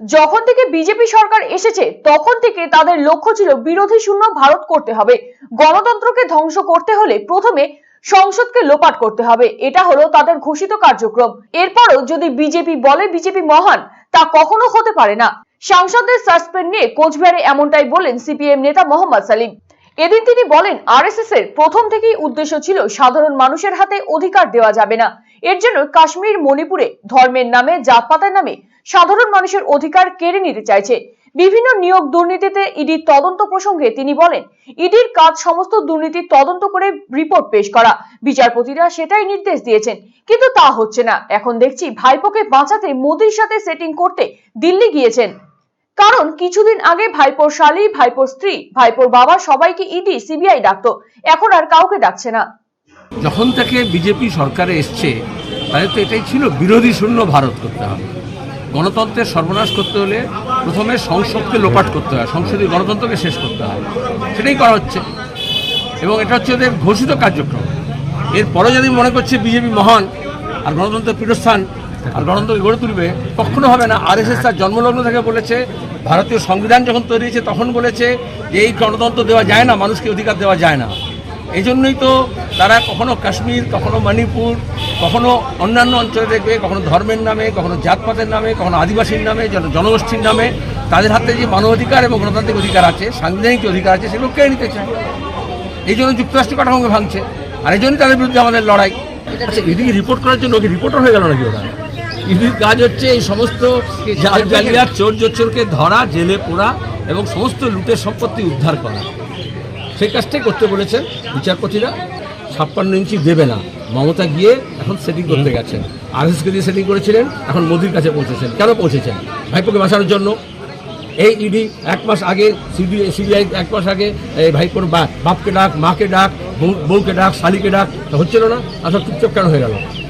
যখন থেকে বিজেপি সরকার এসেছে, তখন থেকে তাদের লক্ষ্য ছিল বিরোধী শূন্য ভারত করতে হবে। গণতন্ত্রকে ধ্বংস করতে হলে প্রথমে সংসদকে লোপাট করতে হবে। এটা হলো তাদের ঘোষিত কার্যক্রম। এরপরও যদি বিজেপি বলে বিজেপি মহান, তা কখনো হতে পারে না। সাংসদদের সাসপেন্ড নিয়ে কোচবিহারে এমনটাই বলেন সিপিএম নেতা মোহাম্মদ সালিম। এদিন তিনি বলেন, আরএসএস এর প্রথম থেকেই উদ্দেশ্য ছিল সাধারণ মানুষের হাতে অধিকার দেওয়া যাবে না। এর জন্য কাশ্মীর, মণিপুরে ধর্মের নামে, জাতপাতের নামে সাধারণ মানুষের অধিকার কেড়ে নিতে চাইছে। বিভিন্ন নিয়োগ দুর্নীতিতে ইডির তদন্ত প্রসঙ্গে তিনি বলেন, ইডির কাজ সমস্ত দুর্নীতি তদন্ত করে রিপোর্ট পেশ করা। বিচারপতিরা সেটাই নির্দেশ দিয়েছেন, কিন্তু তা হচ্ছে না। এখন দেখছি ভাইপোকে বাঁচাতে মোদির সাথে সেটিং করতে দিল্লি গিয়েছেন। কারণ কিছুদিন আগে ভাইপোর শালী, ভাইপোর স্ত্রী, ভাইপোর বাবা সবাইকে ইডি, সিবিআই ডাকতো। এখন আর কাউকে ডাকছে না। যখন থেকে বিজেপি সরকারে এসছে তাদের তো এটাই ছিল বিরোধী শূন্য ভারত করতে হবে। গণতন্ত্রের সর্বনাশ করতে হলে প্রথমে সংসদকে লোপাট করতে হয়, সংসদীয় গণতন্ত্রকে শেষ করতে হয়। সেটাই করা হচ্ছে। এবং এটা হচ্ছে ওদের ঘোষিত কার্যক্রম। এরপরে যদি মনে করছে বিজেপি মহান আর গণতন্ত্রের পীঠস্থান আর গণতন্ত্রকে গড়ে তুলবে, কখনো হবে না। আর এস এস তার জন্মলগ্ন থেকে বলেছে, ভারতীয় সংবিধান যখন তৈরি হয়েছে তখন বলেছে যে এই গণতন্ত্র দেওয়া যায় না, মানুষকে অধিকার দেওয়া যায় না। এই জন্যই তো তারা কখনো কাশ্মীর, কখনো মণিপুর, কখনো অন্যান্য অঞ্চলে দেখবে, কখনো ধর্মের নামে, কখনো জাতপাতের নামে, কখনো আদিবাসীর নামে জনগোষ্ঠীর নামে তাদের হাতে যে মানবাধিকার এবং গণতান্ত্রিক অধিকার আছে, সাংবিধানিক যে অধিকার আছে, সেগুলো কেড়ে নিতে চায়। এই জন্য যুক্তরাষ্ট্র কাঠামোকে ভাঙছে। আর এই জন্যই তাদের বিরুদ্ধে আমাদের লড়াই। আচ্ছা এদিকে রিপোর্ট করার জন্য ওকে রিপোর্টার হয়ে গেল নাকি ওরা? ইডির কাজ হচ্ছে এই সমস্ত জাল জালিয়াত চোর জোচ্চোরকে ধরা, জেলে পোড়া এবং সমস্ত লুটের সম্পত্তি উদ্ধার করা। সেই কাজটাই করতে বলেছেন বিচারপতিরা। ছাপ্পান্ন ইঞ্চি দেবে না। মমতা গিয়ে এখন সেটিং করতে গেছেন। আরএসকে দিয়ে সেটিং করেছিলেন এখন মোদির কাছে পৌঁছেছেন। কেন পৌঁছেছেন? ভাইপোকে বাঁচানোর জন্য। এই ইডি এক মাস আগে সিবিআই সিবিআই এক মাস আগে এই ভাইপোর বাপকে ডাক মাকে ডাক বউ- বউকে ডাক শালিকে ডাক তা হচ্ছিল না। আসলে চুপচাপ কেন হয়ে গেল?